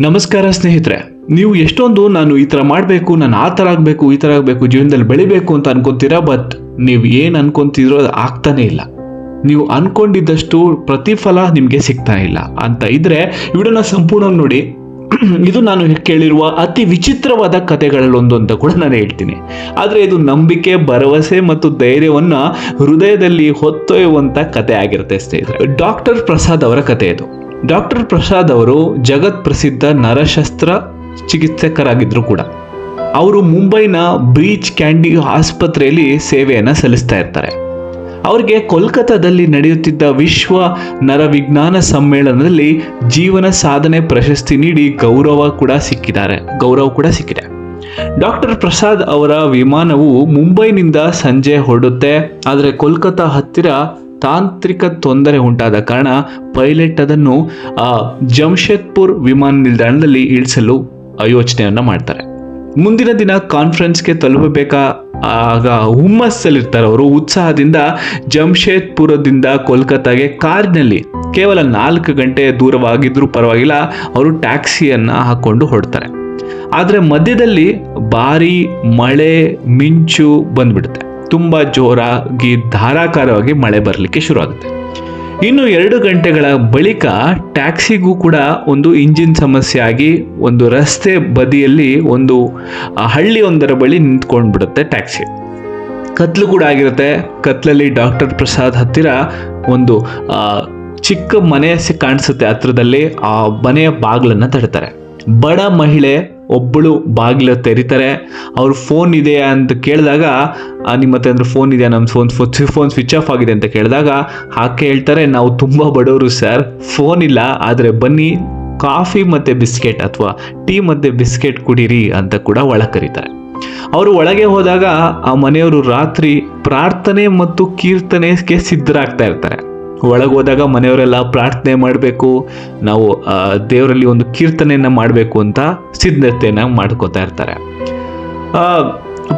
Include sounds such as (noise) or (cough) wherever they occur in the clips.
ನಮಸ್ಕಾರ ಸ್ನೇಹಿತರೆ, ನೀವು ಎಷ್ಟೊಂದು ನಾನು ಈ ಥರ ಮಾಡಬೇಕು, ನಾನು ಆ ಥರ ಆಗಬೇಕು, ಈ ಥರ ಆಗಬೇಕು, ಜೀವನದಲ್ಲಿ ಬೆಳಿಬೇಕು ಅಂತ ಅನ್ಕೊಂತೀರಾ? ಬಟ್ ನೀವು ಏನು ಅನ್ಕೊಂತಿದ್ರೋ ಅದು ಆಗ್ತಾನೇ ಇಲ್ಲ. ನೀವು ಅನ್ಕೊಂಡಿದ್ದಷ್ಟು ಪ್ರತಿಫಲ ನಿಮಗೆ ಸಿಗ್ತಾ ಇಲ್ಲ. ಅಂತ ಇದ್ರೆ ವಿಡಿಯೋನ ಸಂಪೂರ್ಣ ನೋಡಿ. (clears throat) ಇದು ನಾನು ಕೇಳಿರುವ ಅತಿ ವಿಚಿತ್ರವಾದ ಕಥೆಗಳಲ್ಲಿ ಒಂದು ಅಂತ ಕೂಡ ನಾನು ಹೇಳ್ತೀನಿ. ಆದರೆ ಇದು ನಂಬಿಕೆ, ಭರವಸೆ ಮತ್ತು ಧೈರ್ಯವನ್ನ ಹೃದಯದಲ್ಲಿ ಹೊತ್ತೊಯ್ಯುವಂಥ ಕತೆ ಆಗಿರುತ್ತೆ ಸ್ನೇಹಿತರೆ. ಡಾಕ್ಟರ್ ಪ್ರಸಾದ್ ಅವರ ಕತೆ ಇದು. ಡಾಕ್ಟರ್ ಪ್ರಸಾದ್ ಅವರು ಜಗತ್ ಪ್ರಸಿದ್ಧ ನರಶಸ್ತ್ರ ಚಿಕಿತ್ಸಕರಾಗಿದ್ದರು ಕೂಡ ಅವರು ಮುಂಬೈನ ಬ್ರೀಚ್ ಕ್ಯಾಂಡಿ ಆಸ್ಪತ್ರೆಯಲ್ಲಿ ಸೇವೆಯನ್ನು ಸಲ್ಲಿಸ್ತಾ ಇರ್ತಾರೆ. ಅವರಿಗೆ ಕೋಲ್ಕತ್ತಾದಲ್ಲಿ ನಡೆಯುತ್ತಿದ್ದ ವಿಶ್ವ ನರವಿಜ್ಞಾನ ಸಮ್ಮೇಳನದಲ್ಲಿ ಜೀವನ ಸಾಧನೆ ಪ್ರಶಸ್ತಿ ನೀಡಿ ಗೌರವ ಕೂಡ ಸಿಕ್ಕಿದ್ದಾರೆ, ಗೌರವ ಕೂಡ ಸಿಕ್ಕಿದೆ. ಡಾಕ್ಟರ್ ಪ್ರಸಾದ್ ಅವರ ವಿಮಾನವು ಮುಂಬೈನಿಂದ ಸಂಜೆ ಹೊರಡುತ್ತೆ, ಆದರೆ ಕೋಲ್ಕತ್ತಾ ಹತ್ತಿರ ತಾಂತ್ರಿಕ ತೊಂದರೆ ಉಂಟಾದ ಕಾರಣ ಪೈಲಟ್ ಅದನ್ನು ಆ, ಜಮ್ಶೆದ್ಪುರ್ ವಿಮಾನ ನಿಲ್ದಾಣದಲ್ಲಿ ಇಳಿಸಲು ಯೋಚನೆಯನ್ನು ಮಾಡ್ತಾರೆ. ಮುಂದಿನ ದಿನ ಕಾನ್ಫರೆನ್ಸ್ಗೆ ತಲುಪಬೇಕಾ ಆಗ ಹುಮ್ಮಸ್ಸಲ್ಲಿರ್ತಾರೆ ಅವರು. ಉತ್ಸಾಹದಿಂದ ಜಮ್ಶೇದ್ಪುರದಿಂದ ಕೋಲ್ಕತ್ತಾಗೆ ಕಾರಿನಲ್ಲಿ ಕೇವಲ ನಾಲ್ಕು ಗಂಟೆ ದೂರವಾಗಿದ್ದರೂ ಪರವಾಗಿಲ್ಲ ಅವರು ಟ್ಯಾಕ್ಸಿಯನ್ನು ಹಾಕೊಂಡು ಹೊಡ್ತಾರೆ ಆದರೆ ಮಧ್ಯದಲ್ಲಿ ಭಾರಿ ಮಳೆ ಮಿಂಚು ಬಂದ್ಬಿಡುತ್ತೆ. ತುಂಬ ಜೋರಾಗಿ ಧಾರಾಕಾರವಾಗಿ ಮಳೆ ಬರಲಿಕ್ಕೆ ಶುರು ಆಗುತ್ತೆ ಇನ್ನು ಎರಡು ಗಂಟೆಗಳ ಬಳಿಕ ಟ್ಯಾಕ್ಸಿಗೂ ಕೂಡ ಒಂದು ಇಂಜಿನ್ ಸಮಸ್ಯೆ ಆಗಿ ಒಂದು ರಸ್ತೆ ಬದಿಯಲ್ಲಿ ಒಂದು ಹಳ್ಳಿಯೊಂದರ ಬಳಿ ನಿಂತ್ಕೊಂಡು ಬಿಡುತ್ತೆ ಟ್ಯಾಕ್ಸಿ. ಕತ್ಲು ಕೂಡ ಆಗಿರುತ್ತೆ. ಕತ್ಲಲ್ಲಿ ಡಾಕ್ಟರ್ ಪ್ರಸಾದ್ ಹತ್ತಿರ ಒಂದು ಚಿಕ್ಕ ಮನೆ ಕಾಣಿಸುತ್ತೆ ಹತ್ರದಲ್ಲಿ. ಆ ಮನೆಯ ಬಾಗಿಲನ್ನು ತಡ್ತಾರೆ. ಬಡ ಮಹಿಳೆ ಒಬ್ಬಳು ಬಾಗಿಲು ತೆರಿತಾರೆ, ಅವ್ರ ಫೋನ್ ಇದೆಯಾ ಅಂತ ಕೇಳಿದಾಗ ನಿಮ್ಮ ಹತ್ರ ಅಂದರೆ ಫೋನ್ ಇದೆಯಾ? ನಮ್ಮ ಫೋನ್ ಫೋನ್ ಸ್ವಿಚ್ ಆಫ್ ಆಗಿದೆ ಅಂತ ಕೇಳಿದಾಗ, ಆಕೆ ಹೇಳ್ತಾರೆ, ನಾವು ತುಂಬ ಬಡವರು ಸರ್ ಫೋನ್ ಇಲ್ಲ, ಆದರೆ ಬನ್ನಿ ಕಾಫಿ ಮತ್ತು ಬಿಸ್ಕೆಟ್ ಅಥವಾ ಟೀ ಮತ್ತು ಬಿಸ್ಕೆಟ್ ಕುಡೀರಿ ಅಂತ ಕೂಡ ಒಳ ಕರೀತಾರೆ ಅವರು ಒಳಗೆ ಹೋದಾಗ, ಆ ಮನೆಯವರು ರಾತ್ರಿ ಪ್ರಾರ್ಥನೆ ಮತ್ತು ಕೀರ್ತನೆಗೆ ಸಿದ್ಧರಾಗ್ತಾ ಇರ್ತಾರೆ. ಒಳಗೆ ಹೋದಾಗ ಮನೆಯವರೆಲ್ಲ ಪ್ರಾರ್ಥನೆ ಮಾಡಬೇಕು, ನಾವು ದೇವರಲ್ಲಿ ಒಂದು ಕೀರ್ತನೆಯನ್ನು ಮಾಡಬೇಕು ಅಂತ ಸಿದ್ಧತೆಯನ್ನು ಮಾಡ್ಕೋತಾ ಇರ್ತಾರೆ.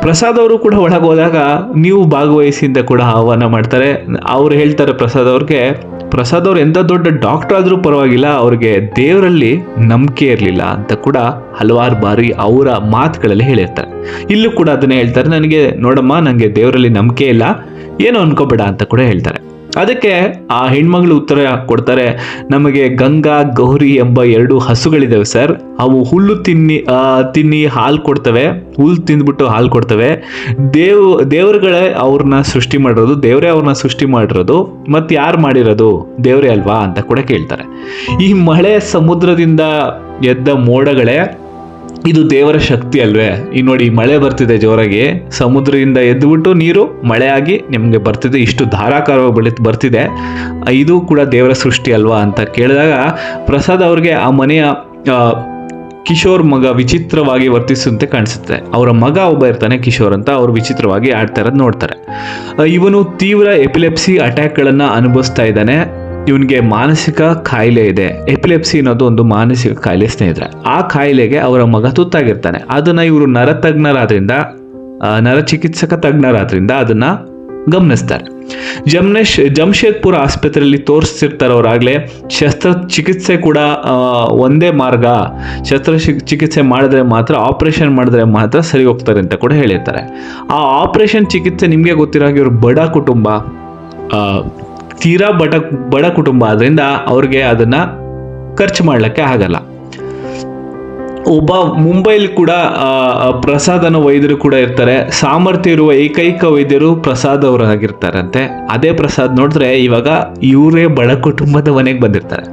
ಪ್ರಸಾದ್ ಅವರು ಕೂಡ ಒಳಗೋದಾಗ ನೀವು ಭಾಗವಹಿಸಿಂದ ಕೂಡ ಆಹ್ವಾನ ಮಾಡ್ತಾರೆ. ಅವ್ರು ಹೇಳ್ತಾರೆ ಪ್ರಸಾದ್ ಅವ್ರಿಗೆ, ಪ್ರಸಾದ್ ಅವ್ರು ಎಂಥ ದೊಡ್ಡ ಡಾಕ್ಟರ್ ಆದರೂ ಪರವಾಗಿಲ್ಲ, ಅವ್ರಿಗೆ ದೇವರಲ್ಲಿ ನಂಬಿಕೆ ಇರಲಿಲ್ಲ ಅಂತ ಕೂಡ ಹಲವಾರು ಬಾರಿ ಅವರ ಮಾತುಗಳಲ್ಲಿ ಹೇಳಿರ್ತಾರೆ. ಇಲ್ಲೂ ಕೂಡ ಅದನ್ನೇ ಹೇಳ್ತಾರೆ. ನನಗೆ, ನೋಡಮ್ಮ ನನಗೆ ದೇವರಲ್ಲಿ ನಂಬಿಕೆ ಇಲ್ಲ, ಏನು ಅನ್ಕೋಬೇಡ ಅಂತ ಕೂಡ ಹೇಳ್ತಾರೆ. ಅದಕ್ಕೆ ಆ ಹೆಣ್ಮಗಳು ಉತ್ತರ ಕೊಡ್ತಾರೆ, ನಮಗೆ ಗಂಗಾ, ಗೌರಿ ಎಂಬ ಎರಡು ಹಸುಗಳಿದ್ದಾವೆ ಸರ್. ಅವು ಹುಲ್ಲು ತಿನ್ನಿ ತಿನ್ನಿ ಹಾಲು ಕೊಡ್ತವೆ ಹುಲ್ಲು ತಿಂದ್ಬಿಟ್ಟು ಹಾಲು ಕೊಡ್ತವೆ. ದೇವ್, ದೇವರುಗಳೇ ಅವ್ರನ್ನ ಸೃಷ್ಟಿ ಮಾಡಿರೋದು, ದೇವರೇ ಅವ್ರನ್ನ ಸೃಷ್ಟಿ ಮಾಡಿರೋದು ಮತ್ತು ಯಾರು ಮಾಡಿರೋದು? ದೇವರೇ ಅಲ್ವಾ? ಅಂತ ಕೂಡ ಕೇಳ್ತಾರೆ. ಈ ಮಳೆ ಸಮುದ್ರದಿಂದ ಎದ್ದ ಮೋಡಗಳೇ ಇದು ದೇವರ ಶಕ್ತಿ ಅಲ್ವೇ? ಈ ನೋಡಿ ಮಳೆ ಬರ್ತಿದೆ ಜೋರಾಗಿ. ಸಮುದ್ರದಿಂದ ಎದ್ದುಬಿಟ್ಟು ನೀರು ಮಳೆಯಾಗಿ ನಿಮಗೆ ಬರ್ತಿದೆ. ಇಷ್ಟು ಧಾರಾಕಾರವಾಗಿ ಬರ್ತಿದೆ. ಇದು ಕೂಡ ದೇವರ ಸೃಷ್ಟಿ ಅಲ್ವಾ ಅಂತ ಕೇಳಿದಾಗ ಪ್ರಸಾದ್ ಅವ್ರಿಗೆ ಆ ಮನೆಯ ಕಿಶೋರ್ ಮಗ ವಿಚಿತ್ರವಾಗಿ ವರ್ತಿಸುವಂತೆ ಕಾಣಿಸುತ್ತೆ. ಅವರ ಮಗ ಒಬ್ಬ ಇರ್ತಾನೆ ಕಿಶೋರ್ ಅಂತ ಅವರು ವಿಚಿತ್ರವಾಗಿ ಆಡ್ತಾ ಇರೋದು ನೋಡ್ತಾರೆ. ಇವನು ತೀವ್ರ ಎಪಿಲೆಪ್ಸಿ ಅಟ್ಯಾಕ್ಗಳನ್ನು ಅನುಭವಿಸ್ತಾ ಇದ್ದಾನೆ. ಇವನಿಗೆ ಮಾನಸಿಕ ಕಾಯಿಲೆ ಇದೆ. ಎಪಿಲೆಪ್ಸಿ ಅನ್ನೋದು ಒಂದು ಮಾನಸಿಕ ಕಾಯಿಲೆ ಸ್ನೇಹಿತರೆ. ಆ ಕಾಯಿಲೆಗೆ ಅವರ ಮಗ ತುತ್ತಾಗಿರ್ತಾನೆ. ಅದನ್ನ ಇವರು ನರತಜ್ಞರಾದ್ರಿಂದ ನರ ಚಿಕಿತ್ಸಕ ತಜ್ಞರಾದ್ರಿಂದ ಅದನ್ನ ಗಮನಿಸ್ತಾರೆ. ಜಮ್ನೇಶ್, ಜಮ್ಶೇದ್ಪುರ ಆಸ್ಪತ್ರೆಯಲ್ಲಿ ತೋರಿಸ್ತಿರ್ತಾರೆ ಅವರಾಗಲೇ ಶಸ್ತ್ರ ಚಿಕಿತ್ಸೆ ಕೂಡ ಒಂದೇ ಮಾರ್ಗ. ಶಸ್ತ್ರ ಚಿಕಿತ್ಸೆ ಮಾಡಿದ್ರೆ ಮಾತ್ರ, ಆಪರೇಷನ್ ಮಾಡಿದ್ರೆ ಮಾತ್ರ ಸರಿ ಹೋಗ್ತಾರೆ ಅಂತ ಕೂಡ ಹೇಳಿರ್ತಾರೆ. ಆ ಆಪರೇಷನ್ ಚಿಕಿತ್ಸೆ ನಿಮಗೆ ಗೊತ್ತಿರೋ ಹಾಗೆ ಇವರು ಬಡ ಕುಟುಂಬ ತೀರಾ ಬಡ ಬಡ ಕುಟುಂಬ ಆದ್ರಿಂದ ಅವ್ರಿಗೆ ಅದನ್ನ ಖರ್ಚು ಮಾಡ್ಲಿಕ್ಕೆ ಆಗಲ್ಲ. ಒಬ್ಬ ಮುಂಬೈಲಿ ಕೂಡ ಆ, ಆ, ಪ್ರಸಾದ್ ಅನ್ನೋ ವೈದ್ಯರು ಕೂಡ ಇರ್ತಾರೆ. ಸಾಮರ್ಥ್ಯ ಇರುವ ಏಕೈಕ ವೈದ್ಯರು ಪ್ರಸಾದ್ ಅವರಾಗಿರ್ತಾರಂತೆ. ಅದೇ ಪ್ರಸಾದ್ ನೋಡಿದ್ರೆ ಇವಾಗ ಇವರೇ ಬಡ ಕುಟುಂಬದ ಮನೆಗೆ ಬಂದಿರ್ತಾರೆ.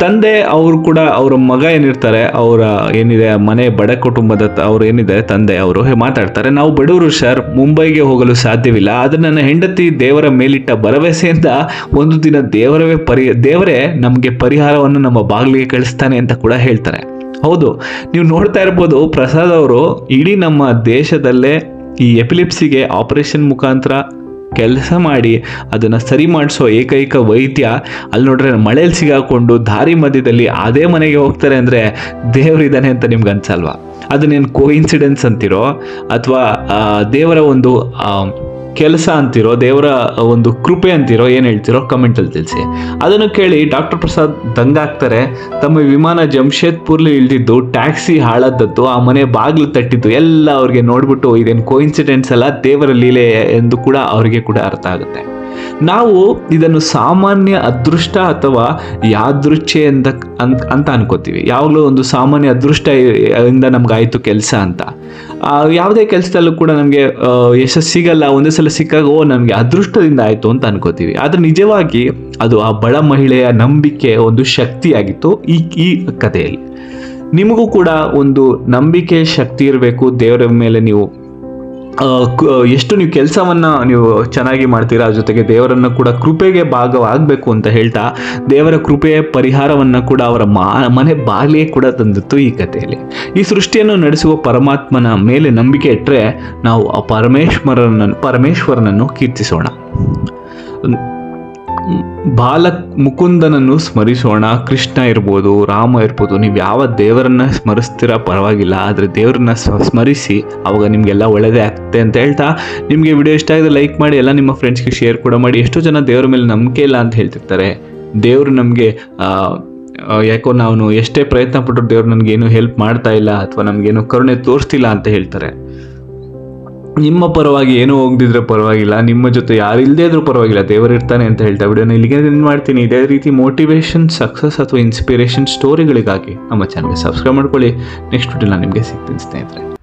ತಂದೆ ಅವರು ಕೂಡ ಅವರ ಮಗ ಏನಿರ್ತಾರೆ, ಅವರ ಏನಿದೆ, ಮನೆ ಬಡ ಕುಟುಂಬದ ಅವ್ರು ಏನಿದೆ ತಂದೆ ಅವರು ಮಾತಾಡ್ತಾರೆ, ನಾವು ಬಡವರು ಸರ್, ಮುಂಬೈಗೆ ಹೋಗಲು ಸಾಧ್ಯವಿಲ್ಲ, ಆದರೆ ನನ್ನ ಹೆಂಡತಿ ದೇವರ ಮೇಲಿಟ್ಟ ಭರವಸೆಯಿಂದ ಒಂದು ದಿನ ದೇವರವೇ ಪರಿ, ದೇವರೇ ನಮಗೆ ಪರಿಹಾರವನ್ನು ನಮ್ಮ ಬಾಗಿಲಿಗೆ ಕಳಿಸ್ತಾನೆ ಅಂತ ಕೂಡ ಹೇಳ್ತಾರೆ. ಹೌದು, ನೀವು ನೋಡ್ತಾ ಇರ್ಬೋದು, ಪ್ರಸಾದ್ ಅವರು ಇಡೀ ನಮ್ಮ ದೇಶದಲ್ಲೇ ಈ ಎಪಿಲಿಪ್ಸಿಗೆ ಆಪರೇಷನ್ ಮುಖಾಂತರ ಕೆಲಸ ಮಾಡಿ ಅದನ್ನು ಸರಿ ಮಾಡಿಸೋ ಏಕೈಕ ವೈದ್ಯ. ಅಲ್ಲಿ ನೋಡ್ರೆ ಮಳೆಯಲ್ಲಿ ಸಿಗಾಕೊಂಡು ದಾರಿ ಮಧ್ಯದಲ್ಲಿ ಅದೇ ಮನೆಗೆ ಹೋಗ್ತಾರೆ ಅಂದರೆ ದೇವರಿದ್ದಾನೆ ಅಂತ ನಿಮ್ಗೆ ಅನ್ಸಲ್ವಾ? ಅದನ್ನೇನು ಕೋಇನ್ಸಿಡೆನ್ಸ್ ಅಂತಿರೋ? ಅಥವಾ ದೇವರ ಒಂದು ಕೆಲಸ ಅಂತಿರೋ, ದೇವರ ಒಂದು ಕೃಪೆ ಅಂತಿರೋ ಏನು ಹೇಳ್ತಿರೋ ಕಮೆಂಟಲ್ಲಿ ತಿಳಿಸಿ. ಅದನ್ನು ಕೇಳಿ ಡಾಕ್ಟರ್ ಪ್ರಸಾದ್ ದಂಗಾಗ್ತಾರೆ ತಮ್ಮ ವಿಮಾನ ಜಮ್ಶೇದ್ಪುರ್ಲಿ ಇಳಿದಿದ್ದು ಟ್ಯಾಕ್ಸಿ ಹಾಳಾದದ್ದು, ಆ ಮನೆ ಬಾಗಿಲು ತಟ್ಟಿದ್ದು, ಎಲ್ಲ ಅವ್ರಿಗೆ ನೋಡ್ಬಿಟ್ಟು ಇದೇನು ಕೋಇನ್ಸಿಡೆನ್ಸ್ ಅಲ್ಲ, ದೇವರ ಲೀಲೆ ಎಂದು ಕೂಡ ಅವರಿಗೆ ಕೂಡ ಅರ್ಥ ಆಗುತ್ತೆ. ನಾವು ಇದನ್ನು ಸಾಮಾನ್ಯ ಅದೃಷ್ಟ ಅಥವಾ ಯಾದೃಚ್ಛೆ ಅಂತ ಅಂತ ಅನ್ಕೋತೀವಿ. ಯಾವಾಗಲೂ ಒಂದು ಸಾಮಾನ್ಯ ಅದೃಷ್ಟ ಇಂದ ನಮ್ಗಾಯ್ತು ಕೆಲಸ ಅಂತ. ಯಾವುದೇ ಕೆಲಸದಲ್ಲೂ ಕೂಡ ನಮಗೆ ಯಶಸ್ಸು ಸಿಗಲ್ಲ, ಒಂದೇ ಸಲ ಸಿಕ್ಕಾಗ, ಓ, ನಮಗೆ ಅದೃಷ್ಟದಿಂದ ಆಯಿತು ಅಂತ ಅನ್ಕೋತೀವಿ. ಆದರೆ ನಿಜವಾಗಿ ಅದು ಆ ಬಡ ಮಹಿಳೆಯ ನಂಬಿಕೆ ಒಂದು ಶಕ್ತಿಯಾಗಿತ್ತು ಈ ಈ ಕಥೆಯಲ್ಲಿ. ನಿಮಗೂ ಕೂಡ ಒಂದು ನಂಬಿಕೆ ಶಕ್ತಿ ಇರಬೇಕು, ದೇವರ ಮೇಲೆ ನೀವು ಎಷ್ಟು ನೀವು ಕೆಲಸವನ್ನ ನೀವು ಚೆನ್ನಾಗಿ ಮಾಡ್ತೀರಾ ಜೊತೆಗೆ ದೇವರನ್ನು ಕೂಡ ಕೃಪೆಗೆ ಭಾಗವಾಗಬೇಕು ಅಂತ ಹೇಳ್ತಾ, ದೇವರ ಕೃಪೆಯ ಪರಿಹಾರವನ್ನು ಕೂಡ ಅವರ ಮನೆ ಬಾಲಿಯೇ ಕೂಡ ತಂದಿತ್ತು ಈ ಕಥೆಯಲ್ಲಿ. ಈ ಸೃಷ್ಟಿಯನ್ನು ನಡೆಸುವ ಪರಮಾತ್ಮನ ಮೇಲೆ ನಂಬಿಕೆ ಇಟ್ಟರೆ ನಾವು ಆ ಪರಮೇಶ್ವರನನ್ನು ಪರಮೇಶ್ವರನನ್ನು ಕೀರ್ತಿಸೋಣ. ಬಾಲ ಮುಕುಂದನನ್ನು ಸ್ಮರಿಸೋಣ, ಕೃಷ್ಣ ಇರ್ಬೋದು, ರಾಮ ಇರ್ಬೋದು, ನೀವು ಯಾವ ದೇವರನ್ನ ಸ್ಮರಿಸ್ತೀರಾ ಪರವಾಗಿಲ್ಲ, ಆದರೆ ದೇವರನ್ನ ಸ್ಮರಿಸಿ, ಅವಾಗ ನಿಮಗೆಲ್ಲ ಒಳ್ಳೆಯದೇ ಆಗ್ತದೆ ಅಂತ ಹೇಳ್ತಾ, ನಿಮಗೆ ವಿಡಿಯೋ ಇಷ್ಟ ಆಗಿದೆ ಲೈಕ್ ಮಾಡಿ, ಎಲ್ಲ ನಿಮ್ಮ ಫ್ರೆಂಡ್ಸ್ಗೆ ಶೇರ್ ಕೂಡ ಮಾಡಿ, ಎಷ್ಟೋ ಜನ ದೇವರ ಮೇಲೆ ನಂಬಿಕೆ ಇಲ್ಲ ಅಂತ ಹೇಳ್ತಿರ್ತಾರೆ. ದೇವರು ನಮಗೆ ಯಾಕೋ ನಾವು ಎಷ್ಟೇ ಪ್ರಯತ್ನ ಪಟ್ಟರು ದೇವ್ರು ನನಗೇನು ಹೆಲ್ಪ್ ಮಾಡ್ತಾ ಇಲ್ಲ ಅಥವಾ ನಮಗೇನು ಕರುಣೆ ತೋರಿಸ್ತಿಲ್ಲ ಅಂತ ಹೇಳ್ತಾರೆ. ನಿಮ್ಮ ಪರವಾಗಿ ಏನೂ ಹೋಗದಿದ್ರೆ ಪರವಾಗಿಲ್ಲ, ನಿಮ್ಮ ಜೊತೆ ಯಾರು ಇಲ್ಲದೇ ಇದ್ರೂ ಪರವಾಗಿಲ್ಲ, ದೇವರು ಇರ್ತಾನೆ ಅಂತ ಹೇಳ್ತಾ ವಿಡಿಯೋನ ಇಲ್ಲಿಗೆ ಏನು ಮಾಡ್ತೀನಿ. ಇದೇ ರೀತಿ ಮೋಟಿವೇಶನ್ ಸಕ್ಸಸ್ ಅಥವಾ ಇನ್ಸ್ಪಿರೇಷನ್ ಸ್ಟೋರಿಗಳಿಗಾಗಿ ನಮ್ಮ ಚಾನಲ್ಗೆ ಸಬ್ಸ್ಕ್ರೈಬ್ ಮಾಡ್ಕೊಳ್ಳಿ. ನೆಕ್ಸ್ಟ್ ವಿಡಿಯೋ ನಾನು ನಿಮಗೆ ಸಿಗ್ತೀನಿ ಸ್ನೇಹಿತರೆ.